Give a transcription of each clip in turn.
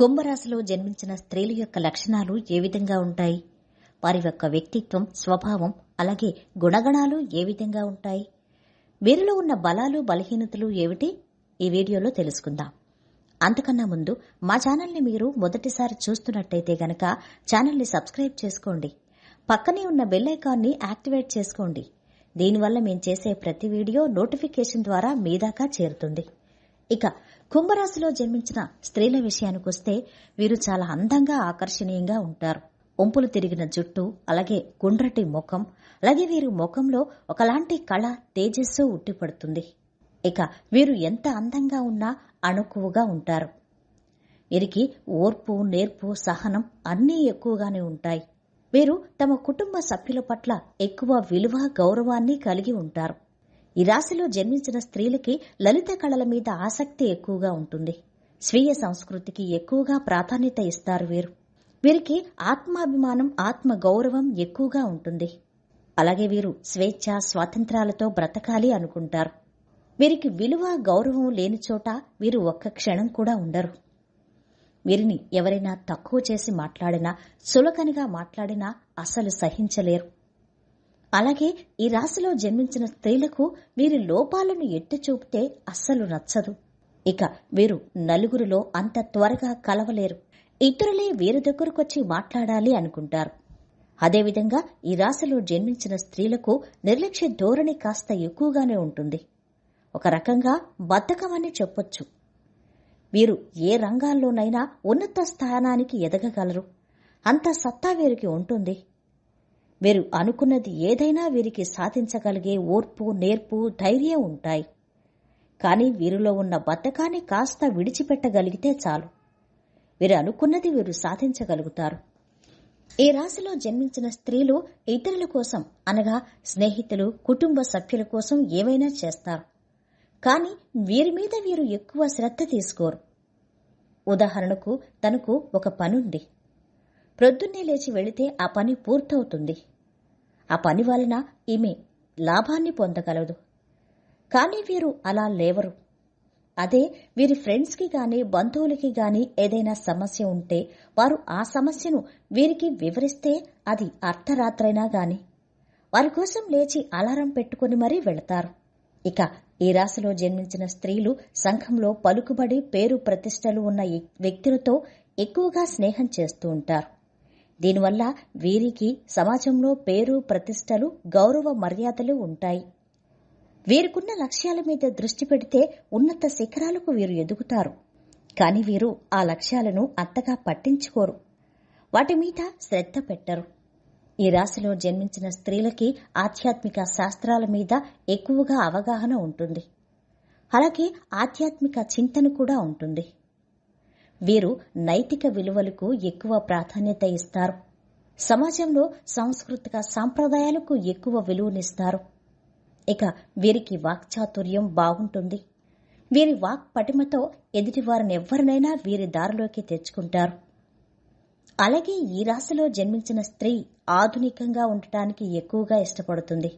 కుంభరాశిలో జన్మించిన స్త్రీల యొక్క లక్షణాలు ఏ విధంగా ఉంటాయి? వారి యొక్క వ్యక్తిత్వం స్వభావం అలాగే గుణగణాలు ఏ విధంగా ఉంటాయి? వీరిలో ఉన్న బలాలు బలహీనతలు ఏమిటి? ఈ వీడియోలో తెలుసుకుందాం. అంతకన్నా ముందు మా ఛానల్ని మీరు మొదటిసారి చూస్తున్నట్టయితే గనక ఛానల్ని సబ్స్క్రైబ్ చేసుకోండి. పక్కనే ఉన్న బెల్ ఐకాన్ని యాక్టివేట్ చేసుకోండి. దీనివల్ల మేము చేసే ప్రతి వీడియో నోటిఫికేషన్ ద్వారా మీ దాకా చేరుతుంది. ఇక కుంభరాశిలో జన్మించిన స్త్రీల విషయానికొస్తే వీరు చాలా అందంగా ఆకర్షణీయంగా ఉంటారు. ఒంపులు తిరిగిన జుట్టు అలాగే గుండ్రటి ముఖం అలాగే వీరి ముఖంలో ఒకలాంటి కళ తేజస్సు ఉట్టిపడుతుంది. ఇక వీరు ఎంత అందంగా ఉన్నా అణుకువగా ఉంటారు. వీరికి ఓర్పు నేర్పు సహనం అన్నీ ఎక్కువగానే ఉంటాయి. వీరు తమ కుటుంబ సభ్యుల పట్ల ఎక్కువ విలువ గౌరవాన్ని కలిగి ఉంటారు. ఈ రాశిలో జన్మించిన స్త్రీలకి లలిత కళల మీద ఆసక్తి ఎక్కువగా ఉంటుంది. స్వీయ సంస్కృతికి ఎక్కువగా ప్రాధాన్యత ఇస్తారు వీరు. వీరికి ఆత్మాభిమానం ఆత్మ గౌరవం ఎక్కువగా ఉంటుంది. అలాగే వీరు స్వేచ్ఛ స్వాతంత్రాలతో బ్రతకాలి అనుకుంటారు. వీరికి విలువ గౌరవం లేని చోట వీరు ఒక్క క్షణం కూడా ఉండరు. వీరిని ఎవరైనా తక్కువ చేసి మాట్లాడినా సులకనిగా మాట్లాడినా అసలు సహించలేరు. అలాగే ఈ రాశిలో జన్మించిన స్త్రీలకు వీరి లోపాలను ఎట్టి చూపితే అస్సలు నచ్చదు. ఇక వీరు నలుగురిలో అంత త్వరగా కలవలేరు. ఇతరులే వీరి దగ్గరకొచ్చి మాట్లాడాలి అనుకుంటారు. అదేవిధంగా ఈ రాశిలో జన్మించిన స్త్రీలకు నిర్లక్ష్య ధోరణి కాస్త ఎక్కువగానే ఉంటుంది. ఒక రకంగా బద్ధకమని చెప్పొచ్చు. వీరు ఏ రంగాల్లోనైనా ఉన్నత స్థానానికి ఎదగగలరు. అంత సత్తా వీరికి ఉంటుంది. వీరు అనుకున్నది ఏదైనా వీరికి సాధించగలిగే ఓర్పు నేర్పు ధైర్యం ఉంటాయి. కానీ వీరిలో ఉన్న బద్ధకాన్ని కాస్త విడిచిపెట్టగలిగితే చాలు. వీరు అనుకున్నది వీరు సాధించగలుగుతారు. ఈ రాశిలో జన్మించిన స్త్రీలు ఇతరుల కోసం అనగా స్నేహితులు కుటుంబ సభ్యుల కోసం ఏవైనా చేస్తారు. కానీ వీరి మీద వీరు ఎక్కువ శ్రద్ధ తీసుకోరు. ఉదాహరణకు తనకు ఒక పనుంది. ప్రొద్దున్నే లేచి వెళితే ఆ పని పూర్తవుతుంది. ఆ పని వలన ఈమె లాభాన్ని పొందగలదు. కానీ వీరు అలా లేవరు. అదే వీరి ఫ్రెండ్స్కి గాని బంధువులకి గాని ఏదైనా సమస్య ఉంటే వారు ఆ సమస్యను వీరికి వివరిస్తే అది అర్ధరాత్రైనా గాని. వారి కోసం లేచి అలారం పెట్టుకుని మరీ వెళతారు. ఇక ఈ రాశిలో జన్మించిన స్త్రీలు సంఘంలో పలుకుబడి పేరు ప్రతిష్టలు ఉన్న వ్యక్తులతో ఎక్కువగా స్నేహం చేస్తూ ఉంటారు. దీనివల్ల వీరికి సమాజంలో పేరు ప్రతిష్టలు గౌరవ మర్యాదలు ఉంటాయి. వీరికున్న లక్ష్యాల మీద దృష్టి పెడితే ఉన్నత శిఖరాలకు వీరు ఎదుగుతారు. కాని వీరు ఆ లక్ష్యాలను అంతగా పట్టించుకోరు. వాటి మీద శ్రద్ధ పెట్టరు. ఈ రాశిలో జన్మించిన స్త్రీలకి ఆధ్యాత్మిక శాస్త్రాల మీద ఎక్కువగా అవగాహన ఉంటుంది. అలాగే ఆధ్యాత్మిక చింతన కూడా ఉంటుంది. వీరు నైతిక విలువలకు ఎక్కువ ప్రాధాన్యత ఇస్తారు. సమాజంలో సాంస్కృతిక సాంప్రదాయాలకు ఎక్కువ విలువనిస్తారు. ఇక వీరికి వాక్చాతుర్యం బాగుంటుంది. వీరి వాక్ పటిమతో ఎదుటివారిని ఎవరినైనా వీరి దారిలోకి తెచ్చుకుంటారు. అలాగే ఈ రాశిలో జన్మించిన స్త్రీ ఆధునికంగా ఉండటానికి ఎక్కువగా ఇష్టపడుతుంది.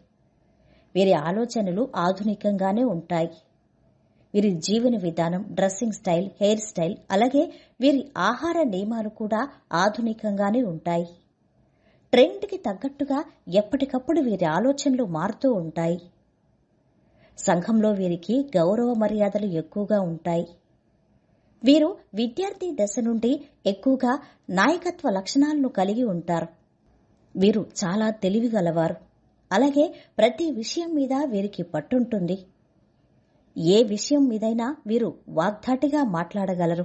వీరి ఆలోచనలు ఆధునికంగానే ఉంటాయి. వీరి జీవన విధానం డ్రెస్సింగ్ స్టైల్ హెయిర్ స్టైల్ అలాగే వీరి ఆహార నియమాలు కూడా ఆధునికంగానే ఉంటాయి. ట్రెండ్కి తగ్గట్టుగా ఎప్పటికప్పుడు వీరి ఆలోచనలు మారుతూ ఉంటాయి. సంఘంలో వీరికి గౌరవ మర్యాదలు ఎక్కువగా ఉంటాయి. వీరు విద్యార్థి దశ నుండి ఎక్కువగా నాయకత్వ లక్షణాలను కలిగి ఉంటారు. వీరు చాలా తెలివిగలవారు. అలాగే ప్రతి విషయం మీద వీరికి పట్టుంటుంది. ఏ విషయం మీదైనా వీరు వాగ్ధాటిగా మాట్లాడగలరు.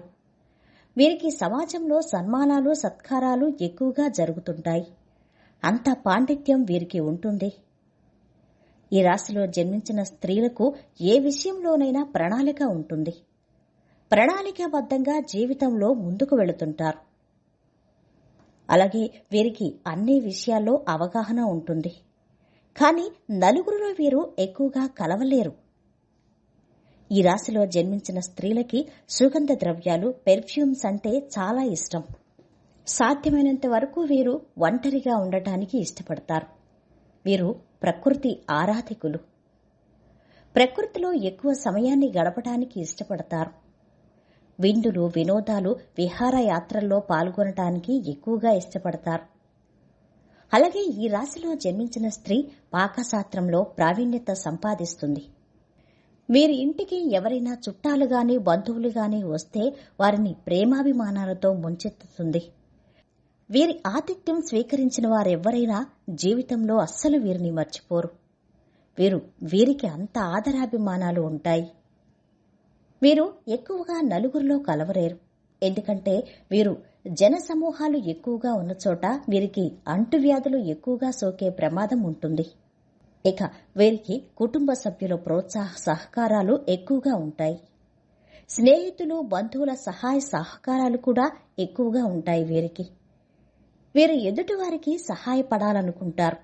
వీరికి సమాజంలో సన్మానాలు సత్కారాలు ఎక్కువగా జరుగుతుంటాయి. అంత పాండిత్యం వీరికి ఉంటుంది. ఈ రాశిలో జన్మించిన స్త్రీలకు ఏ విషయంలోనైనా ప్రణాళిక ఉంటుంది. ప్రణాళికాబద్ధంగా జీవితంలో ముందుకు వెళుతుంటారు. అలాగే వీరికి అన్ని విషయాల్లో అవగాహన ఉంటుంది. కానీ నలుగురిలో వీరు ఎక్కువగా కలవలేరు. ఈ రాశిలో జన్మించిన స్త్రీలకి సుగంధ ద్రవ్యాలు పెర్ఫ్యూమ్స్ అంటే చాలా ఇష్టం. సాధ్యమైనంత వరకు వీరు ఒంటరిగా ఉండటానికి ఇష్టపడతారు. వీరు ప్రకృతి ఆరాధికులు. ప్రకృతిలో ఎక్కువ సమయాన్ని గడపడానికి ఇష్టపడతారు. విందులు వినోదాలు విహారయాత్రల్లో పాల్గొనటానికి ఎక్కువగా ఇష్టపడతారు. అలాగే ఈ రాశిలో జన్మించిన స్త్రీ పాకశాస్త్రంలో ప్రావీణ్యత సంపాదిస్తుంది. వీరి ఇంటికి ఎవరైనా చుట్టాలు గాని బంధువులు గాని వస్తే వారిని ప్రేమాభిమానాలతో ముంచెత్తుతుంది. వీరి ఆతిథ్యం స్వీకరించిన వారెవ్వరైనా జీవితంలో అస్సలు వీరిని మర్చిపోరు. వీరు వీరికి అంత ఆదరాభిమానాలు ఉంటాయి. వీరు ఎక్కువగా నలుగురిలో కలవరేరు. ఎందుకంటే వీరు జన సమూహాలు ఎక్కువగా ఉన్న చోట వీరికి అంటువ్యాధులు ఎక్కువగా సోకే ప్రమాదం ఉంటుంది. ఇక వీరికి కుటుంబ సభ్యుల ప్రోత్సాహ సహకారాలు ఎక్కువగా ఉంటాయి. స్నేహితులు బంధువుల సహాయ సహకారాలు కూడా ఎక్కువగా ఉంటాయి వీరికి. వీరు ఎదుటివారికి సహాయపడాలనుకుంటారు.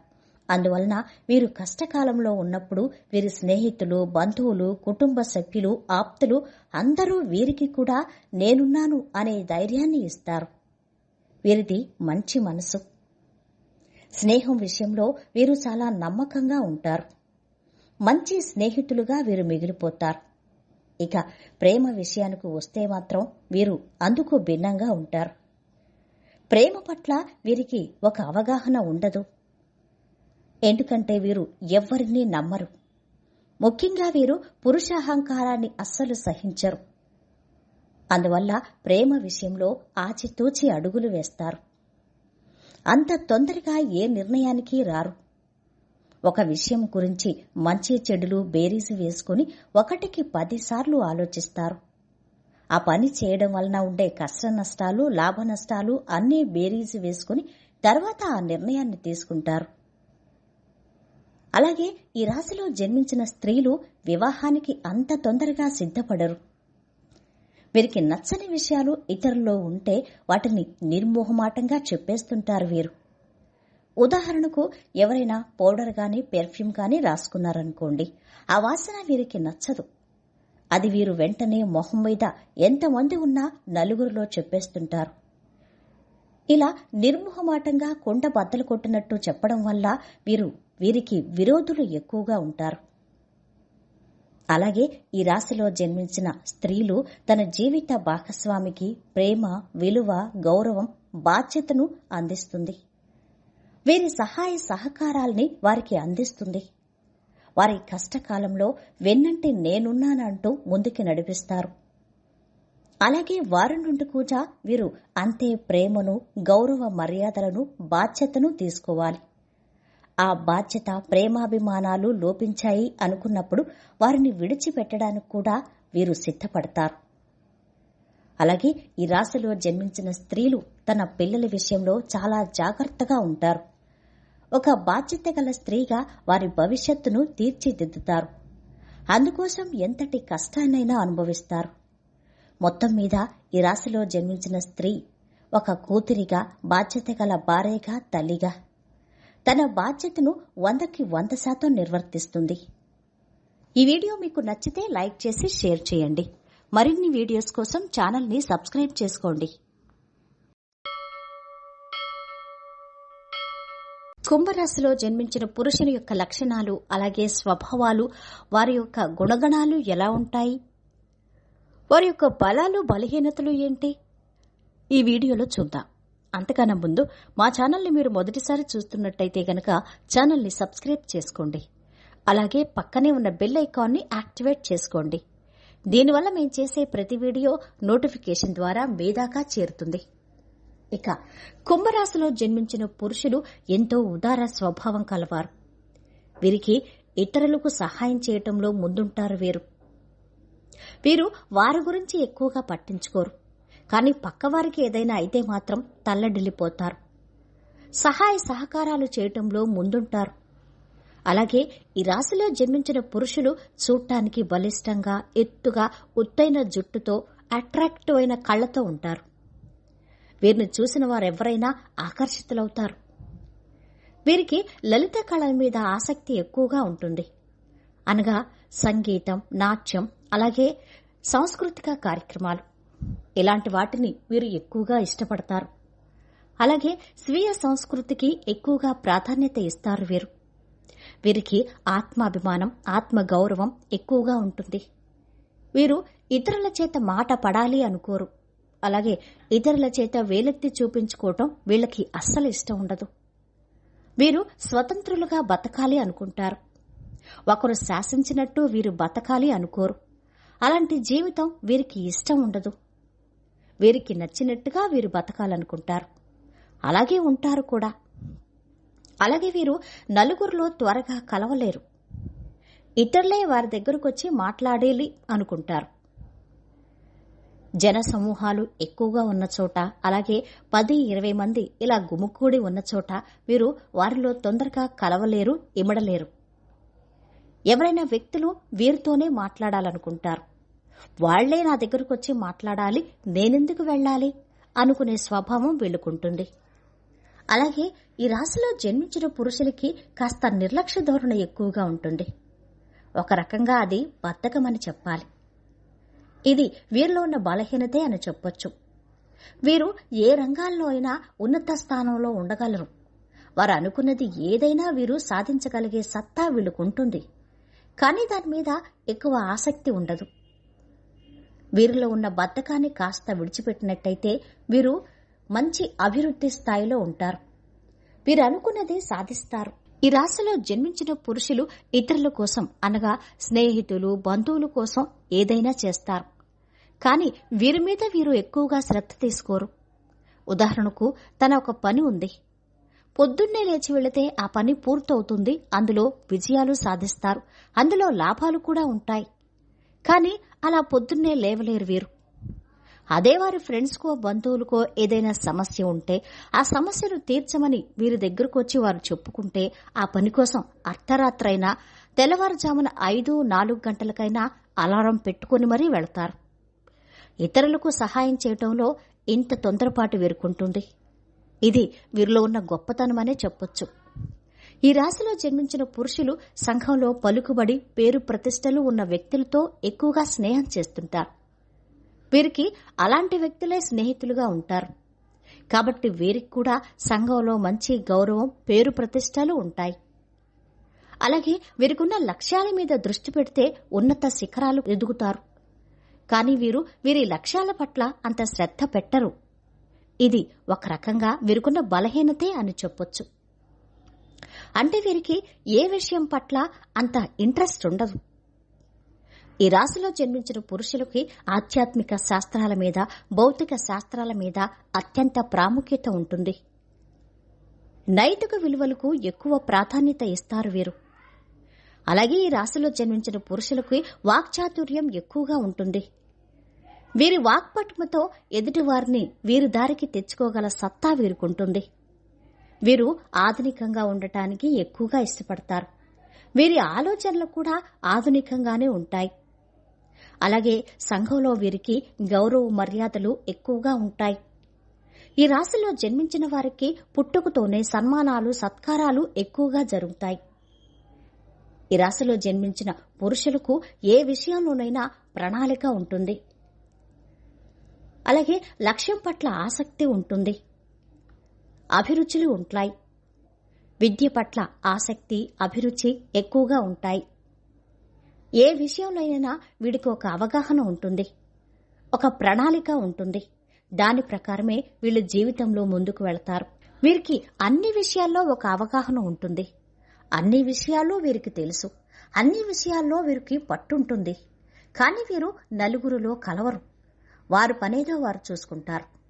అందువలన వీరు కష్టకాలంలో ఉన్నప్పుడు వీరి స్నేహితులు బంధువులు కుటుంబ సభ్యులు ఆప్తులు అందరూ వీరికి కూడా నేనున్నాను అనే ధైర్యాన్ని ఇస్తారు. వీరిది మంచి మనసు. స్నేహం విషయంలో వీరు చాలా నమ్మకంగా ఉంటారు. మంచి స్నేహితులుగా వీరు మిగిలిపోతారు. ఇక ప్రేమ విషయానికి వస్తే మాత్రం వీరు అందుకు భిన్నంగా ఉంటారు. ప్రేమ పట్ల వీరికి ఒక అవగాహన ఉండదు. ఎందుకంటే వీరు ఎవ్వరినీ నమ్మరు. ముఖ్యంగా వీరు పురుషాహంకారాన్ని అస్సలు సహించరు. అందువల్ల ప్రేమ విషయంలో ఆచితూచి అడుగులు వేస్తారు. అంత తొందరగా ఏ నిర్ణయానికి రారు. ఒక విషయం గురించి మంచి చెడులు బేరీజు వేసుకుని ఒకటికి పదిసార్లు ఆలోచిస్తారు. ఆ పని చేయడం వలన ఉండే కష్ట నష్టాలు లాభ నష్టాలు అన్నీ బేరీజు వేసుకుని తర్వాత ఆ నిర్ణయాన్ని తీసుకుంటారు. అలాగే ఈ రాశిలో జన్మించిన స్త్రీలు వివాహానికి అంత తొందరగా సిద్ధపడరు. వీరికి నచ్చని విషయాలు ఇతరుల్లో ఉంటే వాటిని నిర్మోహమాటంగా చెప్పేస్తుంటారు వీరు. ఉదాహరణకు ఎవరైనా పౌడర్ గాని పెర్ఫ్యూమ్ కానీ రాసుకున్నారనుకోండి ఆ వాసన వీరికి నచ్చదు. అది వీరు వెంటనే మొహం మీద ఎంతమంది ఉన్నా నలుగురిలో చెప్పేస్తుంటారు. ఇలా నిర్మోహమాటంగా కొండ బద్దలు కొట్టినట్టు చెప్పడం వల్ల వీరు వీరికి విరోధులు ఎక్కువగా ఉంటారు. అలాగే ఈ రాశిలో జన్మించిన స్త్రీలు తన జీవిత భాగస్వామికి ప్రేమ విలువ గౌరవం బాధ్యతను అందిస్తుంది. వీరి సహాయ సహకారాల్ని వారికి అందిస్తుంది. వారి కష్టకాలంలో వెన్నంటి నేనున్నానంటూ ముందుకి నడిపిస్తారు. అలాగే వారి నుండి కూడా వీరు అంతే ప్రేమను గౌరవ మర్యాదలను బాధ్యతను తీసుకోవాలి. ఆ బాధ్యత ప్రేమాభిమానాలు లోపించాయి అనుకున్నప్పుడు వారిని విడిచిపెట్టడానికి కూడా వీరు సిద్ధపడతారు. అలాగే ఈ రాశిలో జన్మించిన స్త్రీలు తన పిల్లల విషయంలో చాలా జాగ్రత్తగా ఉంటారు. ఒక బాధ్యత గల స్త్రీగా వారి భవిష్యత్తును తీర్చిదిద్దుతారు. అందుకోసం ఎంతటి కష్టాన్నైనా అనుభవిస్తారు. మొత్తం మీద ఈ రాశిలో జన్మించిన స్త్రీ ఒక కూతురిగా బాధ్యత గల భార్యగా తల్లిగా తన బాధ్యతను వందకి వంద శాతం నిర్వర్తిస్తుంది. ఈ వీడియో మీకు నచ్చితే లైక్ చేసి షేర్ చేయండి. మరిన్ని వీడియోస్ కోసం ఛానల్ని సబ్స్క్రైబ్ చేసుకోండి. కుంభరాశిలో జన్మించిన పురుషుని యొక్క లక్షణాలు అలాగే స్వభావాలు వారి యొక్క గుణగణాలు ఎలా ఉంటాయి? వారి యొక్క బలాలు బలహీనతలు ఏంటి? ఈ వీడియోలో చూద్దాం. అంతకన్నా ముందు మా ఛానల్ని మీరు మొదటిసారి చూస్తున్నట్టయితే గనక ఛానల్ని సబ్స్క్రైబ్ చేసుకోండి. అలాగే పక్కనే ఉన్న బెల్ ఐకాన్ని యాక్టివేట్ చేసుకోండి. దీనివల్ల మేము చేసే ప్రతి వీడియో నోటిఫికేషన్ ద్వారా మీ దాకా చేరుతుంది. ఇక కుంభరాశిలో జన్మించిన పురుషులు ఎంతో ఉదార స్వభావం కలవారు. వీరికి ఇతరులకు సహాయం చేయటంలో ముందుంటారు వీరు. వీరు వారి గురించి ఎక్కువగా పట్టించుకోరు. కానీ పక్కవారికి ఏదైనా అయితే మాత్రం తల్లడిల్లిపోతారు. సహాయ సహకారాలు చేయటంలో ముందుంటారు. అలాగే ఈ రాశిలో జన్మించిన పురుషులు చూడటానికి బలిష్టంగా ఎత్తుగా ఉత్తైన జుట్టుతో అట్రాక్టివ్ అయిన కళ్ళతో ఉంటారు. వీరిని చూసిన వారెవరైనా ఆకర్షితులవుతారు. వీరికి లలిత కళల మీద ఆసక్తి ఎక్కువగా ఉంటుంది. అనగా సంగీతం నాట్యం అలాగే సాంస్కృతిక కార్యక్రమాలు. ఇలాంటి వాటిని వీరు ఎక్కువగా ఇష్టపడతారు. అలాగే స్వీయ సంస్కృతికి ఎక్కువగా ప్రాధాన్యత ఇస్తారు వీరు. వీరికి ఆత్మాభిమానం ఆత్మగౌరవం ఎక్కువగా ఉంటుంది. వీరు ఇతరుల చేత మాట పడాలి అనుకోరు. అలాగే ఇతరుల చేత వేలెత్తి చూపించుకోవటం వీళ్ళకి అస్సలు ఇష్టం ఉండదు. వీరు స్వతంత్రులుగా బతకాలి అనుకుంటారు. ఒకరు శాసించినట్టు వీరు బతకాలి అనుకోరు. అలాంటి జీవితం వీరికి ఇష్టం ఉండదు. వీరికి నచ్చినట్టుగా వీరు బతకాలనుకుంటారు. అలాగే ఉంటారు కూడా. అలాగే వీరు నలుగురిలో త్వరగా కలవలేరు. ఇతరులే వారి దగ్గరకు వచ్చి మాట్లాడేలి అనుకుంటారు. జన సమూహాలు ఎక్కువగా ఉన్న చోట అలాగే పది ఇరవై మంది ఇలా గుమికూడి ఉన్న చోట వీరు వారిలో తొందరగా కలవలేరు ఇమడలేరు. ఎవరైనా వ్యక్తులు వీరితోనే మాట్లాడాలనుకుంటారు. వాళ్ళే నా దగ్గరకు వచ్చి మాట్లాడాలి నేనెందుకు వెళ్ళాలి? అనుకునే స్వభావం వీళ్ళుకుంటుంది. అలాగే ఈ రాశిలో జన్మించిన పురుషులకి కాస్త నిర్లక్ష్య ధోరణి ఎక్కువగా ఉంటుంది. ఒక రకంగా అది బద్ధకమని చెప్పాలి. ఇది వీరిలో ఉన్న బలహీనతే అని చెప్పొచ్చు. వీరు ఏ రంగాల్లో అయినా ఉన్నత స్థానంలో ఉండగలరు. వారు అనుకున్నది ఏదైనా వీరు సాధించగలిగే సత్తా వీళ్ళకుంటుంది. కానీ దాని మీద ఎక్కువ ఆసక్తి ఉండదు. వీరిలో ఉన్న బద్ధకాన్ని కాస్త విడిచిపెట్టినట్టయితే వీరు మంచి అభివృద్ధి స్థాయిలో ఉంటారు. వీరు అనుకున్నది సాధిస్తారు. ఈ రాశిలో జన్మించిన పురుషులు ఇతరుల కోసం అనగా స్నేహితులు బంధువుల కోసం ఏదైనా చేస్తారు. కానీ వీరి మీద వీరు ఎక్కువగా శ్రద్ధ తీసుకోరు. ఉదాహరణకు తన ఒక పని ఉంది. పొద్దున్నే లేచి వెళితే ఆ పని పూర్తవుతుంది. అందులో విజయాలు సాధిస్తారు. అందులో లాభాలు కూడా ఉంటాయి. కానీ అలా పొద్దున్నే లేవలేరు వీరు. అదే వారి ఫ్రెండ్స్కో బంధువులకో ఏదైనా సమస్య ఉంటే ఆ సమస్యను తీర్చమని వీరి దగ్గరకు వచ్చి వారు చెప్పుకుంటే ఆ పని కోసం అర్ధరాత్రైనా తెల్లవారుజామున ఐదు నాలుగు గంటలకైనా అలారం పెట్టుకుని మరీ వెళతారు. ఇతరులకు సహాయం చేయటంలో ఇంత తొందరపాటు వీరుకుంటుంది. ఇది వీరిలో ఉన్న గొప్పతనమనే చెప్పొచ్చు. ఈ రాశిలో జన్మించిన పురుషులు సంఘంలో పలుకుబడి పేరు ప్రతిష్టలు ఉన్న వ్యక్తులతో ఎక్కువగా స్నేహం చేస్తుంటారు. వీరికి అలాంటి వ్యక్తులే స్నేహితులుగా ఉంటారు. కాబట్టి వీరికి కూడా సంఘంలో మంచి గౌరవం పేరు ప్రతిష్టలు ఉంటాయి. అలాగే వీరికున్న లక్ష్యాల మీద దృష్టి పెడితే ఉన్నత శిఖరాలు ఎదుగుతారు. కానీ వీరు వీరి లక్ష్యాల పట్ల అంత శ్రద్ధ పెట్టరు. ఇది ఒక రకంగా వీరికున్న బలహీనతే అని చెప్పొచ్చు. అంటే వీరికి ఏ విషయం పట్ల అంత ఇంట్రెస్ట్ ఉండదు. ఈ రాశిలో జన్మించిన పురుషులకి ఆధ్యాత్మిక శాస్త్రాల మీద భౌతిక శాస్త్రాల మీద అత్యంత ప్రాముఖ్యత ఉంటుంది. నైతిక విలువలకు ఎక్కువ ప్రాధాన్యత ఇస్తారు వీరు. అలాగే ఈ రాశిలో జన్మించిన పురుషులకి వాక్చాతుర్యం ఎక్కువగా ఉంటుంది. వీరి వాక్పటుమతో ఎదుటివారిని వీరి దారికి తెచ్చుకోగల సత్తా వీరుకుంటుంది. వీరు ఆధునికంగా ఉండటానికి ఎక్కువగా ఇష్టపడతారు. వీరి ఆలోచనలు కూడా ఆధునికంగానే ఉంటాయి. అలాగే సంఘంలో వీరికి గౌరవ మర్యాదలు ఎక్కువగా ఉంటాయి. ఈ రాశిలో జన్మించిన వారికి పుట్టుకతోనే సన్మానాలు సత్కారాలు ఎక్కువగా జరుగుతాయి. ఈ రాశిలో జన్మించిన పురుషులకు ఏ విషయంలోనైనా ప్రణాళిక ఉంటుంది. అలాగే లక్ష్యం పట్ల ఆసక్తి ఉంటుంది. అభిరుచులు ఉంటాయి. విద్య పట్ల ఆసక్తి అభిరుచి ఎక్కువగా ఉంటాయి. ఏ విషయంలోనైనా వీడికి ఒక అవగాహన ఉంటుంది. ఒక ప్రణాళిక ఉంటుంది. దాని ప్రకారమే వీళ్ళు జీవితంలో ముందుకు వెళతారు. వీరికి అన్ని విషయాల్లో ఒక అవగాహన ఉంటుంది. అన్ని విషయాలు వీరికి తెలుసు. అన్ని విషయాల్లో వీరికి పట్టుంటుంది. కానీ వీరు నలుగురిలో కలవరు. వారు పనేదో వారు చూసుకుంటారు.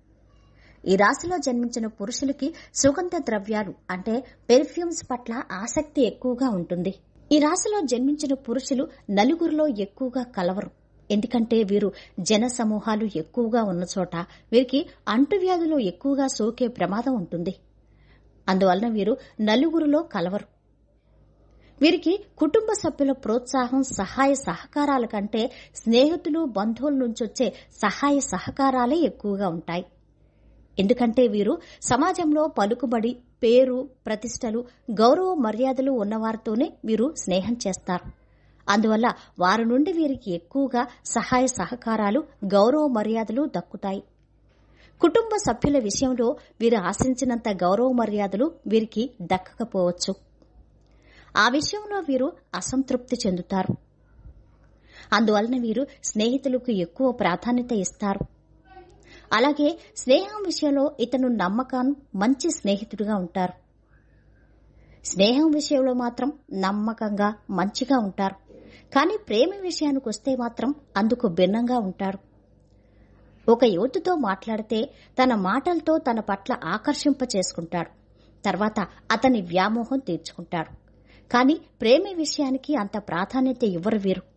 ఈ రాశిలో జన్మించిన పురుషులకి సుగంధ ద్రవ్యాలు అంటే పెర్ఫ్యూమ్స్ పట్ల ఆసక్తి ఎక్కువగా ఉంటుంది. ఈ రాశిలో జన్మించిన పురుషులు నలుగురిలో ఎక్కువగా కలవరు. ఎందుకంటే వీరు జన సమూహాలు ఎక్కువగా ఉన్న చోట వీరికి అంటువ్యాధులు ఎక్కువగా సోకే ప్రమాదం ఉంటుంది. అందువలన వీరు నలుగురిలో కలవరు. వీరికి కుటుంబ సభ్యుల ప్రోత్సాహం సహాయ సహకారాల కంటే స్నేహితులు బంధువుల నుంచి వచ్చే సహాయ సహకారాలే ఎక్కువగా ఉంటాయి. ఎందుకంటే వీరు సమాజంలో పలుకుబడి పేరు ప్రతిష్టలు గౌరవ మర్యాదలు ఉన్నవారితోనే వీరు స్నేహం చేస్తారు. అందువల్ల వారి నుండి వీరికి ఎక్కువగా సహాయ సహకారాలు గౌరవ మర్యాదలు దక్కుతాయి. కుటుంబ సభ్యుల విషయంలో వీరు ఆశించినంత గౌరవ మర్యాదలు వీరికి దక్కకపోవచ్చు. ఆ విషయంలో వీరు అసంతృప్తి చెందుతారు. అందువలన వీరు స్నేహితులకు ఎక్కువ ప్రాధాన్యత ఇస్తారు. అలాగే స్నేహం విషయంలో ఇతను నమ్మకం మంచి స్నేహితుడిగా ఉంటారు. స్నేహం విషయంలో మాత్రం నమ్మకంగా మంచిగా ఉంటారు. కానీ ప్రేమ విషయానికి వస్తే మాత్రం అందుకు భిన్నంగా ఉంటారు. ఒక యువతితో మాట్లాడితే తన మాటలతో తన పట్ల ఆకర్షింప చేసుకుంటాడు. తర్వాత అతని వ్యామోహం తీర్చుకుంటాడు. కానీ ప్రేమ విషయానికి అంత ప్రాధాన్యత ఇవ్వరు వీరు?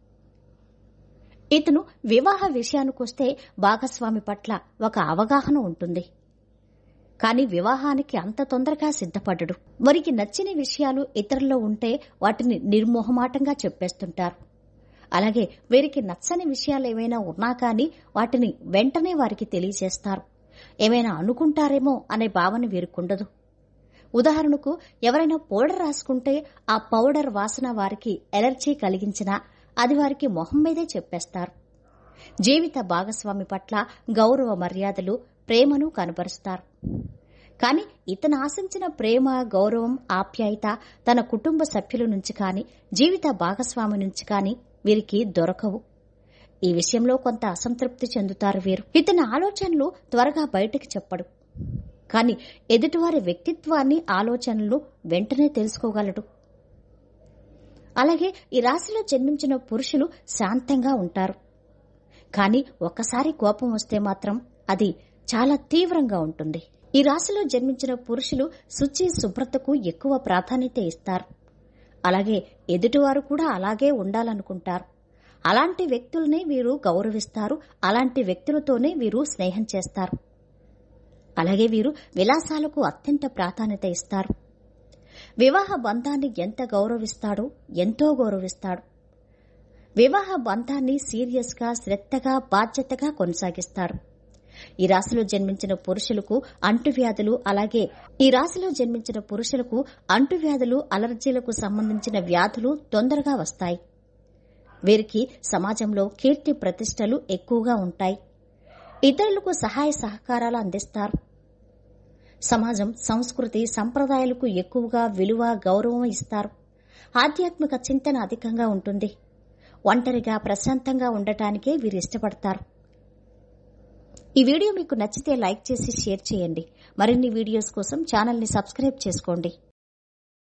ఇతను వివాహ విషయానికొస్తే భాగస్వామి పట్ల ఒక అవగాహన ఉంటుంది. కానీ వివాహానికి అంత తొందరగా సిద్ధపడడు. వారికి నచ్చిన విషయాలు ఇతరుల్లో ఉంటే వాటిని నిర్మోహమాటంగా చెప్పేస్తుంటారు. అలాగే వీరికి నచ్చని విషయాలు ఏమైనా ఉన్నా కానీ వాటిని వెంటనే వారికి తెలియజేస్తారు. ఏమైనా అనుకుంటారేమో అనే భావన వీరికుండదు. ఉదాహరణకు ఎవరైనా పౌడర్ రాసుకుంటే ఆ పౌడర్ వాసన వారికి ఎలర్జీ కలిగించినా అది వారికి మొహం మీదే చెప్పేస్తారు. జీవిత భాగస్వామి పట్ల గౌరవ మర్యాదలు ప్రేమను కనబరుస్తారు. కానీ ఇతను ఆశించిన ప్రేమ గౌరవం ఆప్యాయత తన కుటుంబ సభ్యుల నుంచి కాని జీవిత భాగస్వామి నుంచి కాని వీరికి దొరకవు. ఈ విషయంలో కొంత అసంతృప్తి చెందుతారు వీరు. ఇతని ఆలోచనలు త్వరగా బయటకు చెప్పడు. కానీ ఎదుటివారి వ్యక్తిత్వాన్ని ఆలోచనలు వెంటనే తెలుసుకోగలడు. అలాగే ఈ రాశిలో జన్మించిన పురుషులు శాంతంగా ఉంటారు. కానీ ఒక్కసారి కోపం వస్తే మాత్రం అది చాలా తీవ్రంగా ఉంటుంది. ఈ రాశిలో జన్మించిన పురుషులు శుచి శుభ్రతకు ఎక్కువ ప్రాధాన్యత ఇస్తారు. అలాగే ఎదుటివారు కూడా అలాగే ఉండాలనుకుంటారు. అలాంటి వ్యక్తులనే వీరు గౌరవిస్తారు. అలాంటి వ్యక్తులతోనే వీరు స్నేహం చేస్తారు. అలాగే వీరు విలాసాలకు అత్యంత ప్రాధాన్యత ఇస్తారు. వివాహ బంధాన్ని ఎంత గౌరవిస్తాడో ఎంతో గౌరవిస్తాడు. వివాహ బంధాన్ని సీరియస్గా శ్రద్ధగా బాధ్యతగా కొనసాగిస్తాడు. ఈ రాశిలో జన్మించిన పురుషులకు అంటువ్యాధులు అలాగే ఈ రాశిలో జన్మించిన పురుషులకు అంటువ్యాధులు అలర్జీలకు సంబంధించిన వ్యాధులు తొందరగా వస్తాయి. వీరికి సమాజంలో కీర్తి ప్రతిష్టలు ఎక్కువగా ఉంటాయి. ఇతరులకు సహాయ సహకారాలు అందిస్తారు. సమాజం సంస్కృతి సంప్రదాయాలకు ఎక్కువగా విలువ గౌరవం ఇస్తారు. ఆధ్యాత్మిక చింతన అధికంగా ఉంటుంది. ఒంటరిగా ప్రశాంతంగా ఉండటానికే వీరు ఇష్టపడతారు. ఈ వీడియో మీకు నచ్చితే లైక్ చేసి షేర్ చేయండి. మరిన్ని వీడియోస్ కోసం ఛానల్ని సబ్స్క్రైబ్ చేసుకోండి.